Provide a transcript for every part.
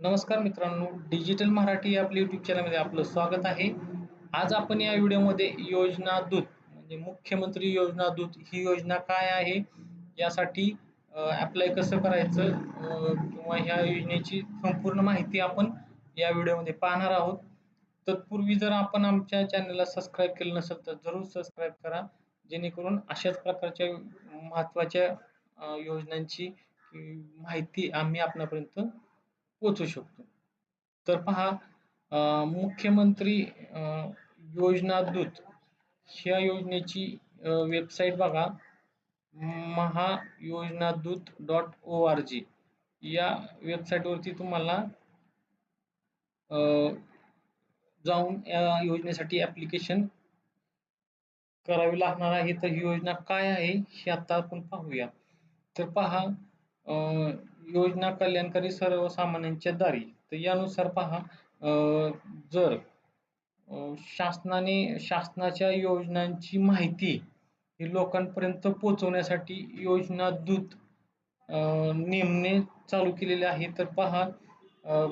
नमस्कार मित्रांनो डिजिटल मराठी आपल्या यूट्यूब चॅनलमध्ये आपलं स्वागत आहे. आज आपण या व्हिडिओमध्ये योजना दूत म्हणजे मुख्यमंत्री योजना दूत ही योजना काय आहे यासाठी अप्लाय कसं करायचं किंवा ह्या योजनेची संपूर्ण माहिती आपण या व्हिडिओमध्ये पाहणार आहोत. तत्पूर्वी जर आपण आमच्या चॅनलला सबस्क्राईब केलं नसेल तर जरूर सबस्क्राईब करा जेणेकरून अशाच प्रकारच्या महत्त्वाच्या योजनांची माहिती आम्ही आपल्यापर्यंत पोहोचू शकतो. तर पहा मुख्यमंत्री योजना दूत ह्या योजनेची वेबसाईट बघा. Mahayojanadoot dot O R G या वेबसाईटवरती तुम्हाला अं, जाऊन या योजनेसाठी ऍप्लिकेशन करावी लागणार आहे. तर ही योजना काय आहे हे आता आपण पाहूया. तर पहा अं, योजना कल्याणकारी सर्वसामान्यांच्या दारी. तर यानुसार पहा जर शासनाने शासनाच्या योजनांची माहिती ही लोकांपर्यंत पोहोचवण्यासाठी योजना दूत नेमणे चालू केलेले आहे. तर पहा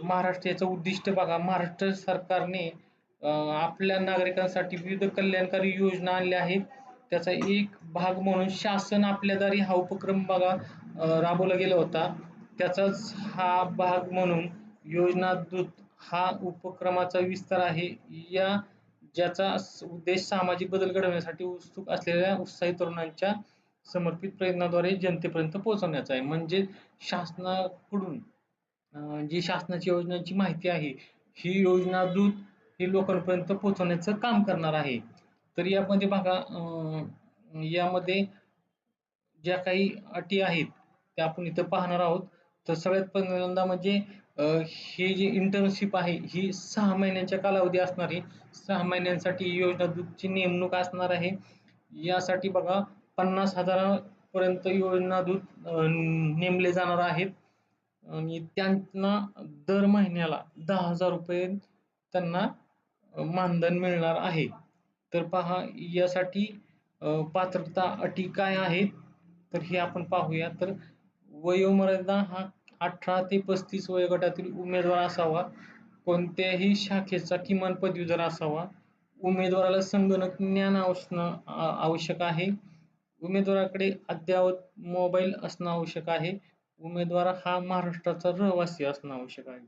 महाराष्ट्र याचं उद्दिष्ट बघा. महाराष्ट्र सरकारने आपल्या नागरिकांसाठी विविध कल्याणकारी योजना आणल्या आहेत. त्याचा एक भाग म्हणून शासन आपल्या दारी हा उपक्रम बघा राबवला गेला होता. त्याचाच हा भाग म्हणून योजना दूत हा उपक्रमाचा विस्तार आहे. या ज्याचा उद्देश सामाजिक बदल घडवण्यासाठी उत्सुक असलेल्या उत्साही तरुणांच्या समर्पित प्रयत्नाद्वारे जनतेपर्यंत पोहोचवण्याचा आहे. म्हणजे शासनाकडून जी शासनाची योजनांची माहिती आहे ही योजना दूत ही लोकांपर्यंत पोहोचवण्याचं काम करणार आहे. तर यामध्ये बघा अं, यामध्ये ज्या काही अटी आहेत त्या आपण इथं पाहणार आहोत. तर सगळ्यात पहिल्यांदा म्हणजे ही जी इंटर्नशिप आहे ही सहा महिन्यांच्या कालावधी असणार आहे. सहा महिन्यांसाठी योजना दूतची नेमणूक असणार आहे. यासाठी बघा पन्नास हजारापर्यंत योजना दूत नेमले जाणार आहेत. आणि त्यांना दर महिन्याला दहा हजार रुपये त्यांना मानधन मिळणार आहे. तर पहा यासाठी पात्रता अटी काय आहेत? तर हे आपण पाहूया. तर वयोमर्यादा हा अठरा ते पस्तीस वयोगटातील उमेदवार असावा. कोणत्याही शाखेचा किमान पदवीधर असावा. उमेदवाराला संगणक ज्ञान असणं आवश्यक आहे. उमेदवाराकडे अद्ययावत मोबाईल असणं आवश्यक आहे. उमेदवार हा महाराष्ट्राचा रहिवासी असणं आवश्यक आहे.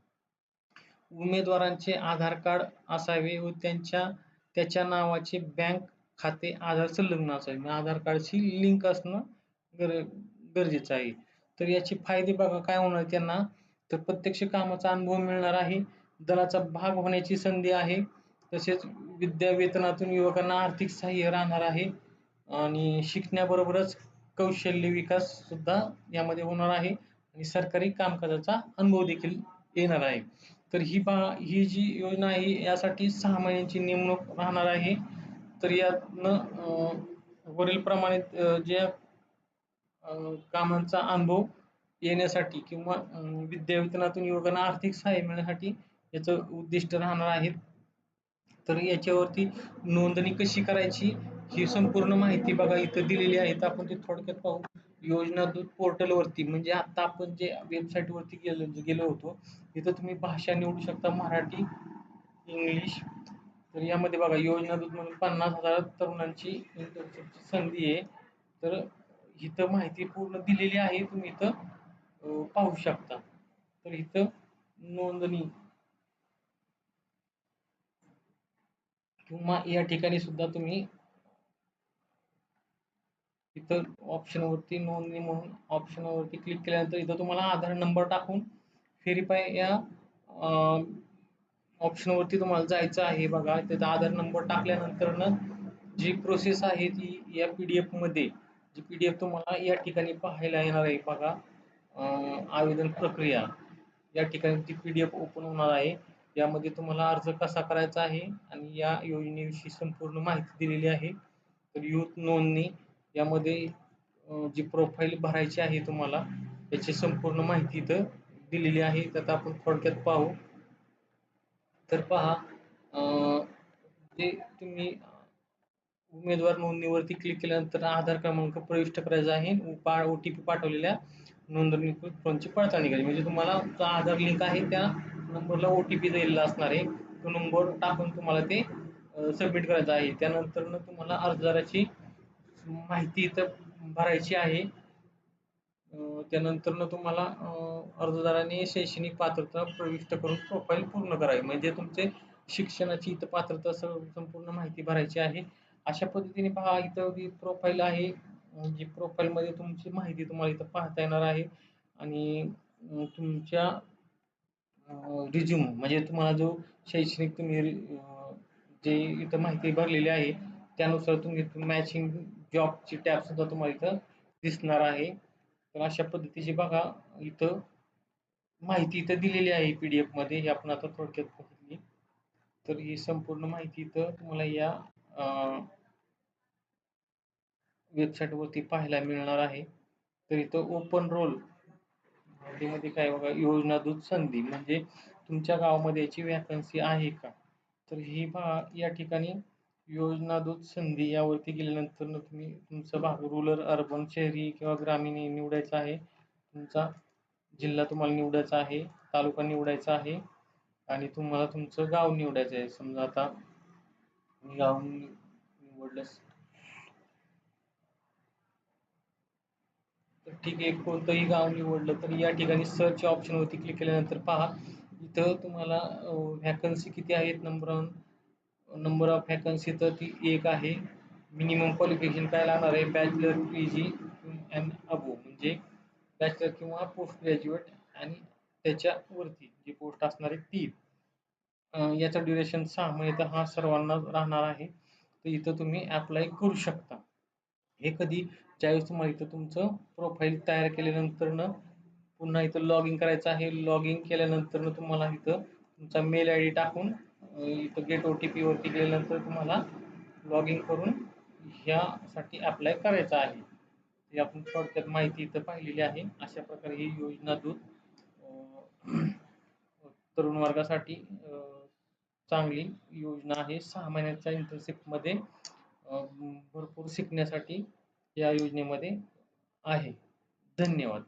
उमेदवारांचे आधार कार्ड असावे व त्यांच्या त्याच्या नावाचे बँक खाते आधार संलग्न असावे. आधार कार्डशी लिंक असणं गर गरजेचं आहे. तर याचे फायदे बघा काय होणार त्यांना? तर प्रत्यक्ष कामाचा अनुभव मिळणार आहे. दलाचा भाग होण्याची संधी आहे. तसेच विद्या वेतनातून युवकांना आर्थिक सहाय्य राहणार आहे. आणि शिकण्याबरोबरच कौशल्य विकास सुद्धा यामध्ये होणार आहे. आणि सरकारी कामकाजाचा अनुभव देखील येणार आहे. तर ही पा ही जी योजना आहे यासाठी सहा महिन्यांची नेमणूक राहणार आहे. तर यातनं वरील प्रमाणे ज्या जे कामांचा अनुभव येण्यासाठी किंवा विद्यावेतनातून विद्या वेतनातून युवकांना आर्थिक सहाय्य मिळण्यासाठी याचं उद्दिष्ट राहणार आहे तर याच्यावरती नोंदणी कशी करायची ही संपूर्ण माहिती बघा इथं दिलेली आहे. तर आपण ते थोडक्यात पाहू. योजना दूत पोर्टलवरती म्हणजे आता आपण जे वेबसाईटवरती गेलो गेलो होतो इथं तुम्ही भाषा निवडू शकता. मराठी इंग्लिश तर यामध्ये बघा योजना दूत म्हणून पन्नास हजार तरुणांची इंटर्नशिपची संधी आहे. तर इथं माहिती पूर्ण दिलेली आहे तुम्ही इथं पाहू शकता. तर इथं नोंदणी. किंवा या ठिकाणी सुद्धा तुम्ही इथं ऑप्शन वरती नोंदणी म्हणून ऑप्शन वरती क्लिक केल्यानंतर इथं तुम्हाला आधार नंबर टाकून व्हेरीफाय या ऑप्शन वरती तुम्हाला जायचं आहे बघा. तिथं आधार नंबर टाकल्यानंतर जी प्रोसेस आहे ती या पीडीएफमध्ये जी पीडीएफ तुम्हाला या ठिकाणी पाहायला येणार आहे बघा. आवेदन प्रक्रिया. या ठिकाणी ती पीडीएफ ओपन होणार आहे. यामध्ये तुम्हाला अर्ज कसा करायचा आहे आणि या योजनेविषयी संपूर्ण माहिती दिलेली आहे. तर यूथ नोंदणी यामध्ये जी प्रोफाईल भरायची आहे तुम्हाला याची संपूर्ण माहिती इथं दिलेली आहे. त्यात आपण थोडक्यात पाहू. तर पहा अं, जे तुम्ही उमेदवार नोंदणीवरती क्लिक केल्यानंतर आधार क्रमांक प्रविष्ट करायचा आहे. पा ओ टी पी पाठवलेल्या नोंदणीकृत फोनची पडताळणी करायची म्हणजे तुम्हाला जो आधार लिंक आहे त्या नंबरला ओ टी पी दिलेला असणार आहे. तो नंबर टाकून तुम्हाला ते सबमिट करायचं आहे. त्यानंतर तुम्हाला अर्जदाराची माहिती इथं भरायची आहे. त्यानंतरनं त्यानंतर तुम्हाला अर्जदाराने शैक्षणिक पात्रता प्रविष्ट करून प्रोफाईल पूर्ण करावी. म्हणजे तुमचे शिक्षणाची इथं पात्रता सर्व संपूर्ण माहिती भरायची आहे. अशा पद्धतीने पहा इथं जी प्रोफाईल आहे. जी प्रोफाईल मध्ये तुमची माहिती तुम्हाला इथं पाहता येणार आहे. आणि तुमच्या रिझ्यूम म्हणजे तुम्हाला जो शैक्षणिक तुम्ही जे इथं माहिती भरलेली आहे त्यानुसार तुम्ही इथून मॅचिंग जॉबची टॅब सुद्धा तुम्हाला इथं दिसणार आहे. तर अशा पद्धतीची बघा इथं माहिती इथं दिलेली आहे पी डी एफमध्ये हे आपण आता थोडक्यात बघितली. तर ही संपूर्ण माहिती इथं तुम्हाला या वेबसाईटवरती पाहायला मिळणार आहे. तर इथं ओपन रोलमध्ये काय बघा योजना दूत संधी म्हणजे तुमच्या गावामध्ये याची वॅकन्सी आहे का? तर ही पहा या ठिकाणी योजना दूत संधी यावरती गेल्यानंतर तुम्ही तुमचा भाग रुरल अर्बन शहरी किंवा ग्रामीण निवडायचा आहे. तुमचा जिल्हा तुम्हाला निवडायचा आहे तालुका निवडायचा आहे आणि तुम्हाला तुमचं गाव निवडायचं आहे. समजा आता राहून गाव तर ठीक आहे कोणतंही गाव निवडलं तर या ठिकाणी सर्च ऑप्शनवरती क्लिक केल्यानंतर पहा. इथं तुम्हाला व्हॅकन्सी किती आहेत? नंबर नंबर ऑफ व्हॅकन्सी तर ती एक आहे. मिनिमम क्वालिफिकेशन काय लागणार आहे? Bachelor P G and above म्हणजे बॅचलर किंवा पोस्ट ग्रॅज्युएट आणि त्याच्यावरती जी पोस्ट असणार आहे ती याचा ड्युरेशन सहा महिने तर हा सर्वांना राहणार आहे. तर इथं तुम्ही अप्लाय करू शकता. हे कधी ज्यावेळेस तुम्हाला इथं तुमचं प्रोफाईल तयार केल्यानंतर पुन्हा इथं लॉग इन करायचं आहे. लॉग इन केल्यानंतर तुम्हाला इथं तुमचा मेल आय डी टाकून इथं गेट ओ टी पीवरती गेल्यानंतर तुम्हाला लॉग इन करून ह्यासाठी अप्लाय करायचं आहे. ही आपण थोडक्यात माहिती इथं पाहिलेली आहे. अशा प्रकारे ही योजना दूत तरुण वर्गासाठी चांगली योजना आहे. सहा महिन्याच्या इंटर्नशिपमध्ये भरपूर शिकण्यासाठी या योजनेमध्ये आहे. धन्यवाद.